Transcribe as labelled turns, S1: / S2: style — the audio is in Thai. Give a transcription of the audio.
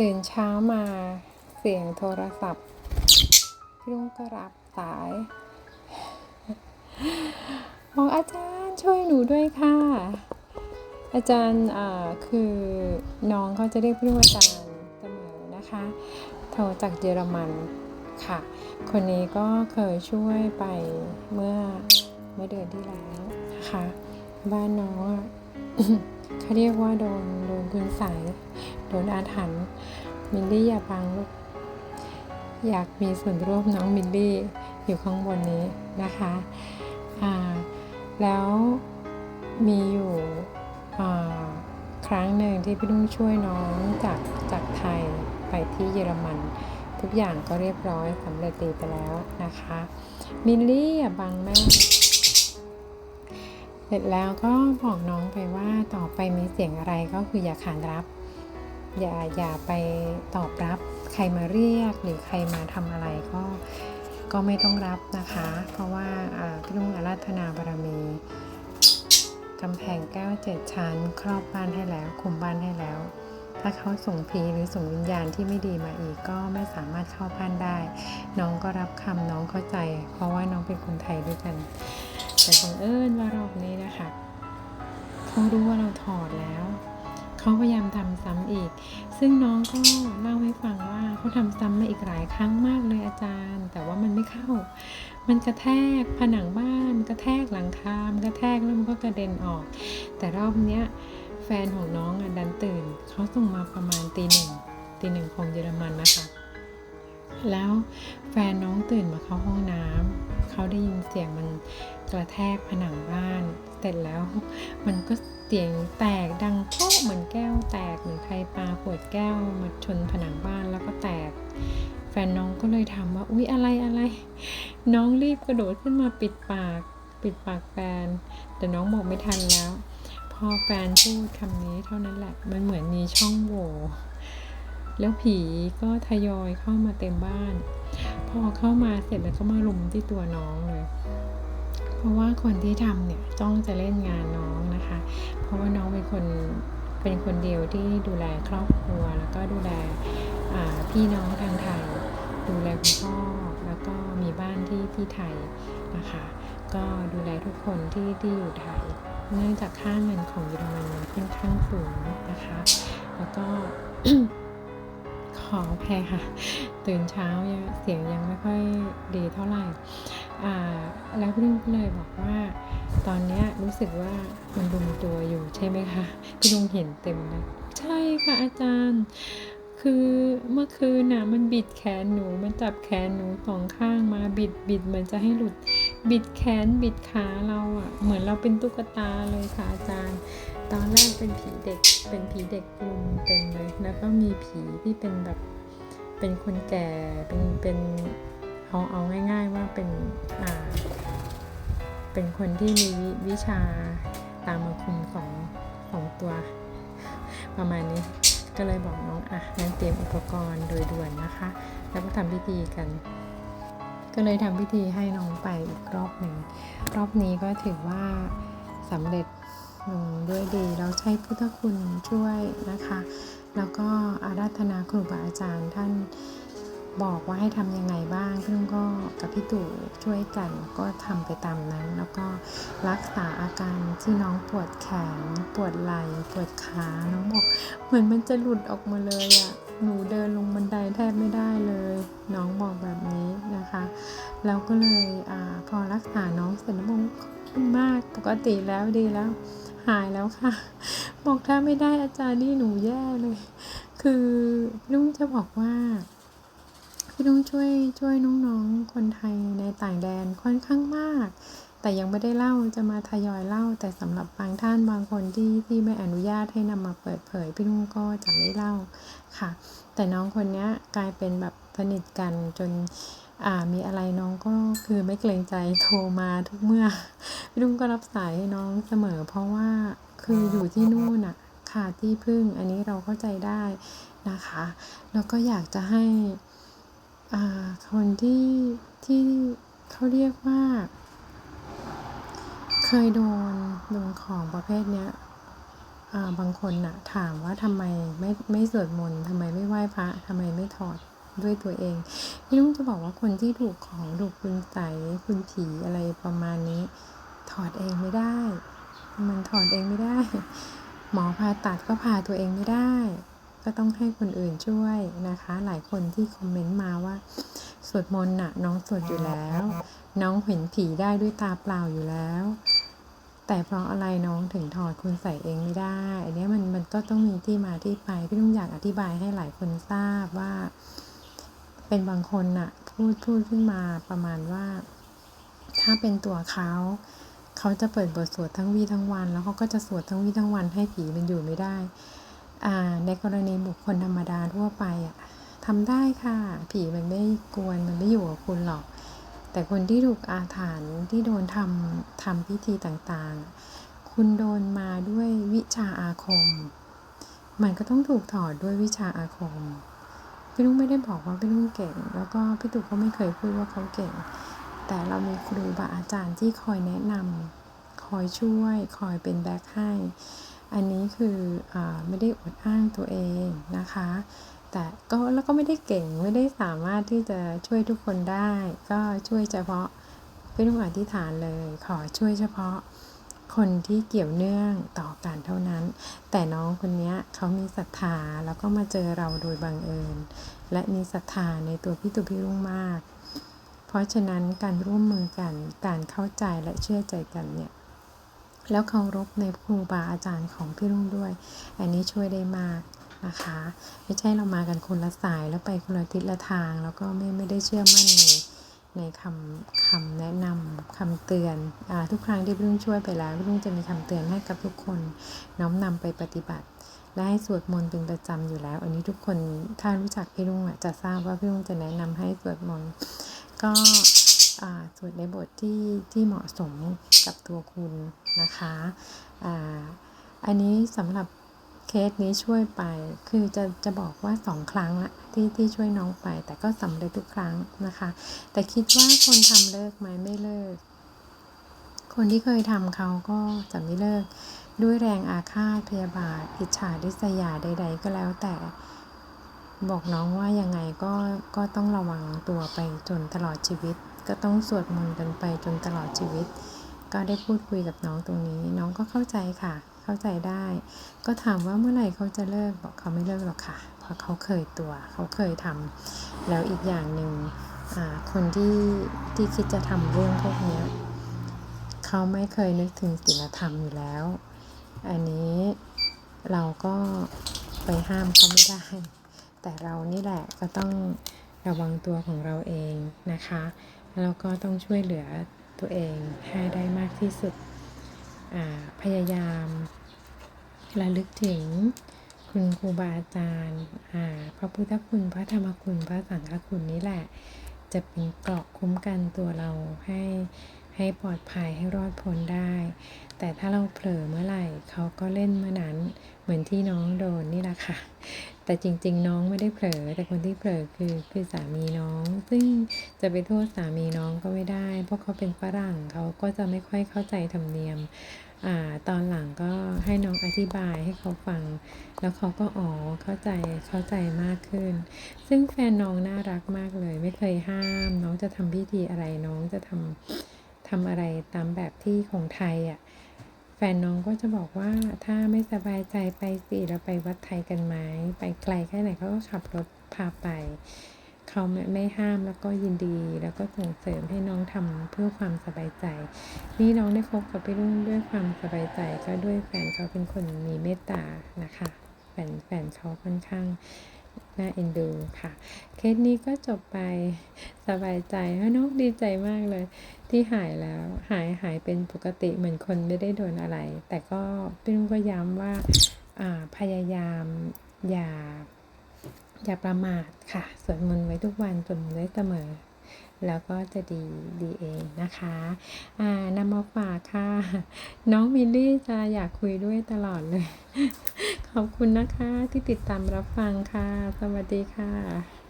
S1: ตื่นเช้ามาเสียงโทรศัพท์พี่ลุงก็รับสายบอกอาจารย์ช่วยหนูด้วยค่ะ อาจารย์อ่าคือน้องเขาจะเรียกพี่ลุงอาจารย์เสมอนะคะโทรจากเยอรมันค่ะ คนนี้ก็เคยช่วยไปเมื่อเมื่อเดือนที่แล้วนะคะ บ้านน้องเขาเรียกว่าโดนโดนคุณใสย โดนอาถรรพ์มิลลี่อย่าบังลูกอยากมีส่วนร่วมน้องมิลลี่อยู่ข้างบนนี้นะคะแล้วมีอยู่ครั้งหนึ่งที่พี่ลุงช่วยน้องจากจากไทยไปที่เยอรมัน ทุกอย่างก็เรียบร้อยสำเร็จดีไปแล้วนะคะ มิลลี่อย่าบังแม่เสร็จแล้วก็บอกน้องไปว่าต่อไปมีเสียงอะไรก็คืออย่าขานรับ อย่าอย่าไปตอบรับใครมาเรียกหรือใครมาทำอะไรก็ก็ไม่ต้องรับนะคะ เพราะว่าพี่ลุงอาราธนาบารมีกำแพงแก้วเจ็ดชั้น ครอบบ้านให้แล้ว คุมบ้านให้แล้ว ถ้าเขาส่งผีหรือส่งวิญญาณที่ไม่ดีมาอีกก็ไม่สามารถเข้าบ้านได้ น้องก็รับคำน้องเข้าใจ เพราะว่าน้องเป็นคนไทยด้วยกัน แต่บังเอิญว่ารอบนี้นะคะเขารู้ว่าเราถอดแล้ว เขาพยายามทำซ้ำอีก ซึ่งน้องก็เล่าให้ฟังว่าเขาทำซ้ำมาอีกหลายครั้งมากเลยอาจารย์ แต่ว่ามันไม่เข้า มันกระแทกผนังบ้าน กระแทกหลังคามนกระแทกแล้วมันก็กระเด็นออก แต่รอบเนี้ยแฟนของน้องอะดันตื่น เขาส่งมาประมาณตีหนึ่งตีหนึ่งของเยอรมันนะคะ แล้วแฟนน้องตื่นมาเข้าห้องน้ำ เขาได้ยินเสียงมันกระแทกผนังบ้าน เสร็จแล้วมันก็เสียงแตกดังโป๊ะเหมือนแก้วแตกเหมือนใครปาขวดแก้วมาชนผนังบ้านแล้วก็แตก แฟนน้องก็เลยถามว่าอุ๊ยอะไรอะไร น้องรีบกระโดดขึ้นมาปิดปาก ปิดปากแฟน แต่น้องบอกไม่ทันแล้ว พอแฟนพูดคำนี้เท่านั้นแหละมันเหมือนมีช่องโหว่แล้วผีก็ทยอยเข้ามาเต็มบ้าน อเข้ามาเสร็จแล้วก็มารุมที่ตัวน้องเลย เพราะว่าคนที่ทำเนี่ยจ้องจะเล่นงานน้องนะคะ เพราะว่าน้องเป็นคนเป็นคนเดียวที่ดูแลครอบครัว แล้วก็ดูแลพี่น้องทางไทย ดูแลคุณพ่อแล้วก็มีบ้านที่ที่ไทยนะคะ ก็ดูแลทุกคนที่ที่อยู่ไทย เนื่องจากค่าเงินของเยอรมันมันค่อนข้างสูงนะคะ แล้วก็ ขออภัยค่ะ ตื่นเช้ายังเสียงยังไม่ค่อยดีเท่าไหร่แล้วพี่ลุงก็เลยบอกว่า ตอนนี้รู้สึกว่ามันดุมตัวอยู่ใช่ไหมคะพี่ลุงเห็นเต็มเลยใช่ค่ะอาจารย์ คือเมื่อคืนน่ะมันบิดแขนหนูมันจับแขนหนูสองข้างมาบิดบิดเหมือนจะให้หลุด บิดแขนบิดขาเราอะ่ะ เหมือนเราเป็นตุ๊กตาเลยค่ะอาจารย์ ตอนแรกเป็นผีเด็ก เป็นผีเด็กกลุ่มเต็มเลย แล้วก็มีผีที่เป็นแบบ เป็นคนแก่ เป็น เป็นเอาเอาง่าย ๆ ว่าเป็นอ่าเป็นคนที่มีวิชาตามมาคุมสองสองตัว ประมาณนี้ ก็เลยบอกน้องอะงั้นเตรียมอุปกรณ์โดยด่วนนะคะ แล้วก็ทำพิธีกัน ก็เลยทำพิธีให้น้องไปอีกรอบหนึ่ง รอบนี้ก็ถือว่าสำเร็จ ด้วยดีเราใช้พุทธคุณช่วยนะคะ แล้วก็อาราธนาครูบาอาจารย์ท่านบอกว่าให้ทำยังไงบ้างพี่ลุงก็กับพี่ตู่ช่วยกันก็ทำไปตามนั้น แล้วก็รักษาอาการที่น้องปวดแขน ปวดไหล่ปวดขาน้องบอกเหมือนมันจะหลุดออกมาเลยอะหนูเดินลงบันไดแทบไม่ได้เลย น้องบอกแบบนี้นะคะแล้วก็เลยอพอรักษาน้องเสร็จแล้อกขอบคุณมากปกติแล้วดีแล้ว หายแล้วค่ะ บอกถ้าไม่ได้อาจารย์นี่หนูแย่เลย คือลุงจะบอกว่าพี่ลุงช่วยช่วยน้องๆคนไทยในต่างแดนค่อนข้างมาก แต่ยังไม่ได้เล่าจะมาทยอยเล่า แต่สำหรับบางท่านบางคนที่ที่ไม่อนุญาตให้นำมาเปิดเผยพี่ลุงก็จะไม่เล่าค่ะ แต่น้องคนนี้กลายเป็นแบบสนิทกันจนอ่ามีอะไรน้องก็คือไม่เกรงใจโทรมาทุกเมื่อ พี่ลุงก็รับสายให้น้องเสมอ เพราะว่าคืออยู่ที่นู่นน่ะขาดที่พึ่งอันนี้เราเข้าใจได้นะคะ แล้วก็อยากจะให้อ่าคนที่ที่เขาเรียกว่า เคยโดนโดนของประเภทเนี้ยบางคนน่ะถามว่าทำไมไม่ไม่สวดมนต์ทำไมไม่ไหว้พระทำไมไม่ถอดด้วยตัวเองพี่ลุงจะบอกว่าคนที่ถูกของถูกคุณใสคุณผีอะไรประมาณนี้ ถอดเองไม่ได้ มันถอดเองไม่ได้ หมอผ่าตัดก็ผ่าตัวเองไม่ได้ ก็ต้องให้คนอื่นช่วยนะคะ หลายคนที่คอมเมนต์มาว่าสวดมนต์น่ะน้องสวดอยู่แล้ว น้องเห็นผีได้ด้วยตาเปล่าอยู่แล้ว แต่เพราะอะไรน้องถึงถอดคุณใส่เองไม่ได้ อันนี้มันมันก็ต้องมีที่มาที่ไปพี่ลุงอยากอธิบายให้หลายคนทราบว่า เป็นบางคนน่ะพูดพูดขึ้นมาประมาณว่า ถ้าเป็นตัวเขา เขาจะเปิดบทสวดทั้งวี่ทั้งวัน แล้วเขาก็จะสวดทั้งวี่ทั้งวันให้ผีมันอยู่ไม่ได้อ่าในกรณีบุคคลธรรมดาทั่วไปอะทำได้ค่ะ ผีมันไม่กวนมันไม่อยู่กับคุณหรอก แต่คนที่ถูกอาถรรพ์ที่โดนทำทำพิธีต่างๆ คุณโดนมาด้วยวิชาอาคม มันก็ต้องถูกถอดด้วยวิชาอาคมพี่ลุงไม่ได้บอกว่าพี่ลุงเก่ง แล้วก็พี่ตู่ก็ไม่เคยพูดว่าเขาเก่ง แต่เรามีครูบาอาจารย์ที่คอยแนะนำคอยช่วย คอยเป็นแบ็คให้ อันนี้คืออไม่ได้อวดอ้างตัวเองนะคะ แต่ก็แล้วก็ไม่ได้เก่งไม่ได้สามารถที่จะช่วยทุกคนได้ ก็ช่วยเฉพาะพี่ลุงอธิษฐานเลย ขอช่วยเฉพาะคนที่เกี่ยวเนื่องต่อกันเท่านั้น แต่น้องคนนี้เขามีศรัทธาแล้วก็มาเจอเราโดยบังเอิญ และมีศรัทธาในตัวพี่ตุพี่รุ่งมาก ราะฉะนั้นการร่วมมือกัน การเข้าใจและเชื่อใจกันเนี่ย แล้วเคารพในครูบาอาจารย์ของพี่รุ่งด้วย อันนี้ช่วยได้มากนะคะ ไม่ใช่เรามากันคนละสายแล้วไปคนละทิศละทาง แล้วก็ไม่ไม่ได้เชื่อมั่นในในคำคำแนะนำคำเตือนอทุกครั้งที่พี่รุ่งช่วยไปแล้วพี่รุ่งจะมีคำเตือนให้กับทุกคน น้อมนำไปปฏิบัติและให้สวดมนต์เป็นประจำอยู่แล้ว อันนี้ทุกคนถ้ารู้จักพี่รุ่งจะทราบว่าพี่รุ่งจะแนะนำให้สวดมนต์ ก็สวดในบทที่ที่เหมาะสมกับตัวคุณนะคะอ่าอันนี้สำหรับเคสนี้ช่วยไป คือจะจะบอกว่าสองครั้งละที่ที่ช่วยน้องไป แต่ก็สำเร็จทุกครั้งนะคะ แต่คิดว่าคนทำเลิกไหมไม่เลิก คนที่เคยทำเขาก็จะไม่เลิก ด้วยแรงอาฆาตพยาบาทอิจฉาริษยาใด ๆ ก็แล้วแต่ บอกน้องว่ายังไงก็ก็ต้องระวังตัวไปจนตลอดชีวิต ก็ต้องสวดมนต์กันไปจนตลอดชีวิต ก็ได้พูดคุยกับน้องตรงนี้ น้องก็เข้าใจค่ะ เข้าใจได้ ก็ถามว่าเมื่อไหร่เขาจะเลิกบอกเขาไม่เลิกหรอกค่ะ เพราะเขาเคยตัว เขาเคยทำแล้วอีกอย่างหนึ่งคนที่ที่คิดจะทำเรื่องพวกนี้เขาไม่เคยนึกถึงศีลธรรมอยู่แล้ว อันนี้เราก็ไปห้ามเขาไม่ได้ แต่เรานี่แหละก็ต้องระวังตัวของเราเองนะคะแล้วก็ต้องช่วยเหลือตัวเองให้ได้มากที่สุด พยายามระลึกถึงคุณครูบาอาจารย์พระพุทธคุณ พระธรรมคุณ พระสังฆคุณนี่แหละ จะเป็นเกราะคุ้มกันตัวเราให้ ให้ปลอดภัยให้รอดพ้นได้ แต่ถ้าเราเผลอเมื่อไหร่เขาก็เล่นเมื่อนั้นเหมือนที่น้องโดนนี่แหละค่ะ แต่จริง ๆ น้องไม่ได้เผลอ แต่คนที่เผลอคือคือสามีน้อง ซึ่งจะไปโทษสามีน้องก็ไม่ได้ เพราะเขาเป็นฝรั่งเขาก็จะไม่ค่อยเข้าใจธรรมเนียมอ่าตอนหลังก็ให้น้องอธิบายให้เขาฟัง แล้วเขาก็อ๋อเข้าใจเข้าใจมากขึ้น ซึ่งแฟนน้องน่ารักมากเลย ไม่เคยห้าม น้องจะทำพิธีอะไรน้องจะทำ ทำอะไรตามแบบที่ของไทยอะแฟนน้องก็จะบอกว่าถ้าไม่สบายใจไปสิเราไปวัดไทยกันไหมไปไกลแค่ไหนเขาก็ขับรถพาไป เขาไม่ไม่ห้ามแล้วก็ยินดีแล้วก็ส่งเสริมให้น้องทำเพื่อความสบายใจ นี่น้องได้คบกับพี่รุ่งด้วยความสบายใจก็ด้วยแฟนเขาเป็นคนมีเมตตานะคะแฟนแฟนเขาค่อนข้าง น่าเอ็นดูค่ะ เคสนี้ก็จบไปสบายใจน้องดีใจมากเลย ที่หายแล้วหายหายเป็นปกติเหมือนคนไม่ได้โดนอะไร แต่ก็พี่นุ่งก็ย้ำว่าอ่าพยายามอย่าอย่าประมาทค่ะสวดมนต์ไว้ทุกวันจนได้เสมอ แล้วก็จะดีดีเองนะคะอ่านำมาฝากค่ะ น้องมิลลี่จะอยากคุยด้วยตลอดเลย ขอบคุณนะคะที่ติดตามรับฟังค่ะ สวัสดีค่ะ